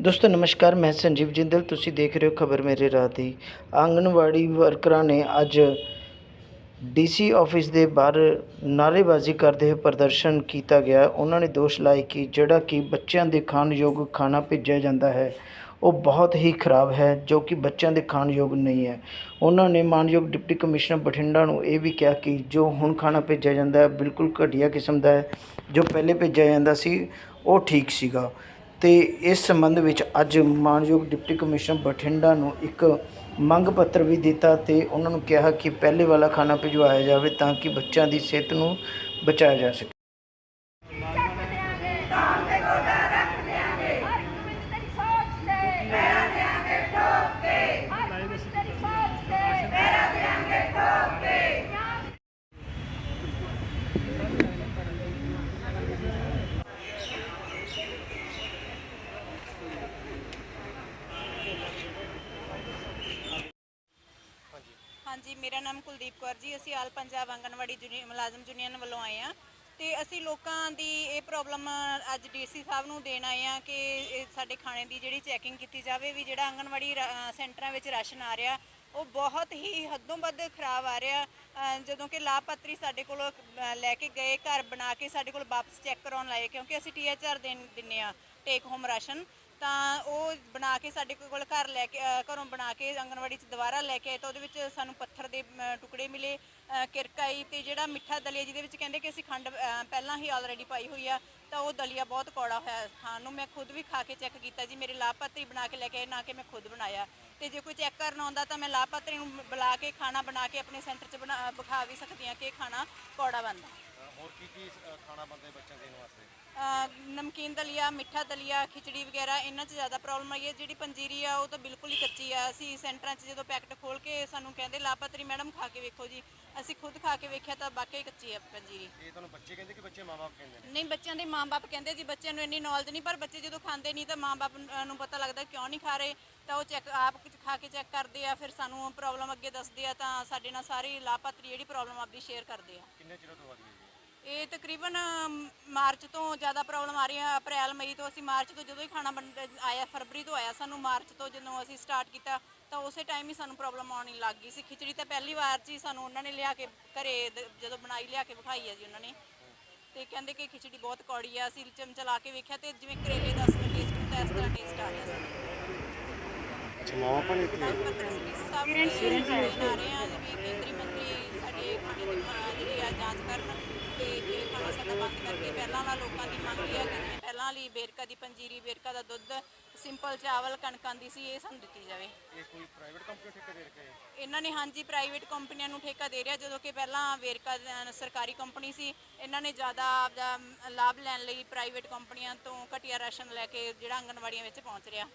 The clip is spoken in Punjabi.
ਦੋਸਤੋ, ਨਮਸਕਾਰ, ਮੈਂ ਸੰਜੀਵ ਜਿੰਦਲ, ਤੁਸੀਂ ਦੇਖ ਰਹੇ ਹੋ ਖਬਰ ਮੇਰੇ ਰਾਹ ਦੀ ਆਂਗਣਵਾੜੀ ਵਰਕਰਾਂ ਨੇ ਅੱਜ ਡੀਸੀ ਆਫਿਸ ਦੇ ਬਾਹਰ ਨਾਅਰੇਬਾਜ਼ੀ ਕਰਦੇ ਹੋਏ ਪ੍ਰਦਰਸ਼ਨ ਕੀਤਾ ਗਿਆ। ਉਹਨਾਂ ਨੇ ਦੋਸ਼ ਲਾਏ ਕਿ ਜਿਹੜਾ ਕਿ ਬੱਚਿਆਂ ਦੇ ਖਾਣ ਯੋਗ ਖਾਣਾ ਭੇਜਿਆ ਜਾਂਦਾ ਹੈ, ਉਹ ਬਹੁਤ ਹੀ ਖਰਾਬ ਹੈ, ਜੋ ਕਿ ਬੱਚਿਆਂ ਦੇ ਖਾਣ ਯੋਗ ਨਹੀਂ ਹੈ। ਉਹਨਾਂ ਨੇ ਮਾਨਯੋਗ ਡਿਪਟੀ ਕਮਿਸ਼ਨਰ ਬਠਿੰਡਾ ਨੂੰ ਇਹ ਵੀ ਕਿਹਾ ਕਿ ਜੋ ਹੁਣ ਖਾਣਾ ਭੇਜਿਆ ਜਾਂਦਾ ਹੈ, ਬਿਲਕੁਲ ਘਟੀਆ ਕਿਸਮ ਦਾ ਹੈ। ਜੋ ਪਹਿਲੇ ਭੇਜਿਆ ਜਾਂਦਾ ਸੀ, ਉਹ ਠੀਕ ਸੀਗਾ। ਤੇ ਇਸ ਸੰਬੰਧ ਵਿੱਚ ਅੱਜ ਮਾਨਯੋਗ ਡਿਪਟੀ ਕਮਿਸ਼ਨਰ ਬਠਿੰਡਾ ਨੂੰ ਇੱਕ ਮੰਗ ਪੱਤਰ ਵੀ ਦਿੱਤਾ ਤੇ ਉਹਨਾਂ ਨੂੰ ਕਿਹਾ ਕਿ ਪਹਿਲੇ ਵਾਲਾ ਖਾਣਾ ਭਿਜਵਾਇਆ ਜਾਵੇ ਤਾਂ ਕਿ ਬੱਚਿਆਂ ਦੀ ਸਿਹਤ ਨੂੰ ਬਚਾਇਆ ਜਾ ਸਕੇ ਹਰ ਵਿੱਚ ਤੇਰੀ ਸੋਚ ਤੇ ਮੇਰਾ ਦਿਆਂਗੇ ਠੋਕ ਕੇ ਹਰ ਵਿੱਚ ਤੇਰੀ ਸੋਚ ਤੇ ਮੇਰਾ ਦਿਆਂਗੇ ਠੋਕ ਕੇ ਹਾਂਜੀ ਮੇਰਾ ਨਾਮ ਕੁਲਦੀਪ ਕੌਰ ਜੀ। ਅਸੀਂ ਆਲ ਪੰਜਾਬ ਆਂਗਣਵਾੜੀ ਜੂਨੀ ਮੁਲਾਜ਼ਮ ਯੂਨੀਅਨ ਵੱਲੋਂ ਆਏ ਆ ਤੇ ਅਸੀਂ ਲੋਕਾਂ ਦੀ ਇਹ ਪ੍ਰੋਬਲਮ ਅੱਜ ਡੀਸੀ ਸਾਹਿਬ ਨੂੰ ਦੇਣ ਆਏ ਆ ਕਿ ਇਹ ਸਾਡੇ ਖਾਣੇ ਦੀ ਜਿਹੜੀ ਚੈਕਿੰਗ ਕੀਤੀ ਜਾਵੇ ਵੀ ਜਿਹੜਾ ਆਂਗਣਵਾੜੀ ਰਾ- ਅ, ਸੈਂਟਰਾਂ ਵਿੱਚ ਰਾਸ਼ਨ ਆ ਰਿਹਾ ਉਹ ਬਹੁਤ ਹੀ ਹੱਦੋਂ ਵੱਧ ਖਰਾਬ ਆ ਰਿਹਾ। ਅ, ਜਦੋਂ ਕਿ ਲਾਭਪਾਤਰੀ ਸਾਡੇ ਕੋਲ ਲੈ ਕੇ ਗਏ ਘਰ ਬਣਾ ਕੇ ਸਾਡੇ ਕੋਲ ਵਾਪਸ ਚੈੱਕ ਕਰਾਉਣ ਲਾਏ ਕਿਉਂਕਿ ਅਸੀਂ ਟੀਐਚਆਰ ਦੇਣ ਦਿੰਨੇ ਆ ਟੇਕ ਹੋਮ ਰਾਸ਼ਨ। ਤਾਂ ਉਹ ਬਣਾ ਕੇ ਸਾਡੇ ਕੋਲ ਘਰ ਲੈ ਕੇ ਅ, ਘਰੋਂ ਬਣਾ ਕੇ ਆਂਗਣਵਾੜੀ 'ਚ ਦੁਬਾਰਾ ਲੈ ਕੇ ਆਏ ਤਾਂ ਉਹਦੇ ਵਿੱਚ ਸਾਨੂੰ ਪੱਥਰ ਦੇ ਅ, ਟੁਕੜੇ ਮਿਲੇ ਅ, ਕਿਰਕ ਤੇ ਜਿਹੜਾ ਮਿੱਠਾ ਦਲੀਆ ਜਿਹਦੇ ਵਿੱਚ ਕਹਿੰਦੇ ਕਿ ਅਸੀਂ ਖੰਡ ਅ, ਪਹਿਲਾਂ ਹੀ ਆਲਰੇਡੀ ਪਾਈ ਹੋਈ ਆ ਤਾਂ ਉਹ ਦਲੀਆ ਬਹੁਤ ਕੌੜਾ ਹੋਇਆ ਖਾਣ ਨੂੰ। ਮੈਂ ਖੁਦ ਵੀ ਖਾ ਕੇ ਚੈੱਕ ਕੀਤਾ ਜੀ ਮੇਰੇ ਲਾਭਪਾਤਰੀ ਬਣਾ ਕੇ ਲੈ ਕੇ ਆਏ ਨਾ ਕਿ ਮੈਂ ਖੁਦ ਬਣਾਇਆ। ਤੇ ਜੇ ਕੋਈ ਚੈੱਕ ਕਰਨ ਆਉਂਦਾ ਤਾਂ ਮੈਂ ਲਾਭਪਾਤਰੀ ਨੂੰ ਬੁਲਾ ਕੇ ਖਾਣਾ ਬਣਾ ਕੇ ਆਪਣੇ ਸੈਂਟਰ 'ਚ ਬਣਾ ਵਿਖਾ ਵੀ ਸਕਦੀ ਹਾਂ ਕਿ ਇਹ ਖਾਣਾ ਕੌੜਾ ਬਣਦਾ। ਹੋਰ ਕੀ ਕੀ ਖਾਣਾ ਬਣਦਾ ਬੱਚਿਆਂ ਦੇਣ ਵਾਸਤੇ? ਨਮਕੀਨ ਦਲੀਆ ਮਿੱਠਾ ਦਲੀਆ ਖਿਚੜੀ ਵਗੈਰਾ ਇਹਨਾਂ 'ਚ ਜ਼ਿਆਦਾ ਪ੍ਰੋਬਲਮ ਆਈ ਹੈ। ਜਿਹੜੀ ਪੰਜੀਰੀ ਆ ਉਹ ਤਾਂ ਬਿਲਕੁਲ ਹੀ ਕੱਚੀ ਆ। ਅਸੀਂ ਸੈਂਟਰਾਂ 'ਚ ਜਦੋਂ ਪੈਕਟ ਖੋਲ ਕੇ ਸਾਨੂੰ ਕਹਿੰਦੇ ਲਾਭਪਾਤਰੀ ਮੈਡਮ ਖਾ ਕੇ ਵੇਖੋ ਜੀ। ਅਸੀਂ ਖੁਦ ਖਾ ਕੇ ਵੇਖਿਆ ਤਾਂ ਵਾਕਈ ਕੱਚੀ ਆ ਪੰਜੀਰੀ। ਇਹ ਤੁਹਾਨੂੰ ਬੱਚੇ ਕਹਿੰਦੇ ਕਿ ਬੱਚੇ ਮਾਪੇ ਕਹਿੰਦੇ ਨੇ? ਨਹੀਂ ਬੱਚਿਆਂ ਦੇ ਮਾਪੇ ਕਹਿੰਦੇ ਜੀ ਬੱਚਿਆਂ ਨੂੰ ਇੰਨੀ ਨੌਲੇਜ ਨਹੀਂ ਪਰ ਬੱਚੇ ਜਦੋਂ ਖਾਂਦੇ ਨਹੀਂ ਤਾਂ ਮਾਪੇ ਨੂੰ ਪਤਾ ਲੱਗਦਾ ਕਿਉਂ ਨਹੀਂ ਖਾ ਰਹੇ। ਤਾਂ ਉਹ ਚੈੱਕ ਆਪ ਕੁਝ ਖਾ ਕੇ ਚੈੱਕ ਕਰਦੇ ਆ ਫਿਰ ਸਾਨੂੰ ਪ੍ਰੋਬਲਮ ਅੱਗੇ ਦੱਸਦੇ ਆ ਤਾਂ ਸਾਡੇ ਨਾਲ ਸਾਰੀ ਲਾਭਪਾਤਰੀ ਜਿਹੜੀ ਪ੍ਰੋਬਲਮ ਆਪਦੀ ਸ਼ੇਅਰ ਕਰਦੇ ਆ। ਕਿੰਨੇ ਚਿਰ ਤੋਂ ਗਈ ਜੀ? ਇਹ ਤਕਰੀਬਨ ਮਾਰਚ ਤੋਂ ਜ਼ਿਆਦਾ ਪ੍ਰੋਬਲਮ ਆ ਰਹੀ ਹੈ ਅਪ੍ਰੈਲ ਮਈ ਤੋਂ ਅਸੀਂ ਮਾਰਚ ਤੋਂ ਜਦੋਂ ਹੀ ਖਾਣਾ ਬਣ ਆਇਆ ਫਰਵਰੀ ਤੋਂ ਆਇਆ ਸਾਨੂੰ ਮਾਰਚ ਤੋਂ ਜਦੋਂ ਅਸੀਂ ਸਟਾਰਟ ਕੀਤਾ ਤਾਂ ਉਸੇ ਟਾਈਮ ਹੀ ਸਾਨੂੰ ਪ੍ਰੋਬਲਮ ਆਉਣੀ ਲੱਗ ਗਈ ਸੀ। ਖਿਚੜੀ ਤਾਂ ਪਹਿਲੀ ਵਾਰ 'ਚ ਹੀ ਸਾਨੂੰ ਉਹਨਾਂ ਨੇ ਲਿਆ ਕੇ ਘਰੇ ਦ- ਜਦੋਂ ਬਣਾਈ ਲਿਆ ਕੇ ਵਿਖਾਈ ਹੈ ਜੀ ਉਹਨਾਂ ਨੇ। ਤੇ ਕਹਿੰਦੇ ਕਿ ਖਿਚੜੀ ਬਹੁਤ ਕੌੜੀ ਆ ਅਸੀਂ ਚਮ ਚਲਾ ਕੇ ਵੇਖਿਆ ਤੇ ਜਿਵੇਂ ਕਰੇਲੇ ਦਾ ਅਸਲ ਟੇਸਟ ਹੁੰਦਾ ਇਸ ਤਰ੍ਹਾਂ ਟੇਸਟ ਆ ਰਿਹਾ ਸੀ। ਨੇ ਪੱਤਰ ਸਿੰਘ ਸਾਹਿਬ ਨੇ ਆ ਰਹੇ ਆ ਜਿਵੇਂ ਕੇਂਦਰੀ ਮੰਤਰੀ ਸਾਡੇ ਖਾਣੇ ਦੀ ਅਹ, ਜਿਹੜੀ ਆ ਜਾਂਚ ਕਰਨ ਤੇ ਇਹ ਖਾਣਾ ਸਾਡਾ ਬੰਦ ਕਰਕੇ ਪਹਿਲਾਂ ਵਾਲਾ ਲੋਕਾਂ ਦੀ ਮੰਗ ਇਹ ਆ ਕਿ ਜਿਵੇਂ ਪਹਿਲਾਂ ਵਾਲੀ ਬੇਰਕਾ ਦੀ ਪੰਜੀਰੀ ਬੇਰਕਾ ਦਾ ਦੁੱਧ ਸਿੰਪਲ ਚਾਵਲ ਕਣਕਾਂ ਦੀ ਸੀ ਇਹ ਸਾਨੂੰ ਦਿੱਤੀ ਜਾਵੇ। ਇਹ ਕੋਈ ਪ੍ਰਾਈਵੇਟ ਕੰਪਨੀ ਠੇਕੇ ਦੇ ਰੱਖੇ ਹੈ? ਇਹਨਾਂ ਨੇ ਹਾਂਜੀ ਪ੍ਰਾਈਵੇਟ ਕੰਪਨੀਆਂ ਨੂੰ ਠੇਕਾ ਦੇ ਰਿਹਾ ਜਦੋਂ ਕਿ ਪਹਿਲਾਂ ਵੇਰਕਾ ਅਹ, ਸਰਕਾਰੀ ਕੰਪਨੀ ਸੀ ਇਹਨਾਂ ਨੇ ਜ਼ਿਆਦਾ ਆਪਦਾ ਲਾਭ ਲੈਣ ਲਈ ਪ੍ਰਾਈਵੇਟ ਕੰਪਨੀਆਂ ਤੋਂ ਘਟੀਆ ਰਾਸ਼ਨ ਲੈ ਕੇ ਜਿਹੜਾ ਆਂਗਣਵਾੜੀਆਂ ਵਿੱਚ ਪਹੁੰਚ ਰਿਹਾ।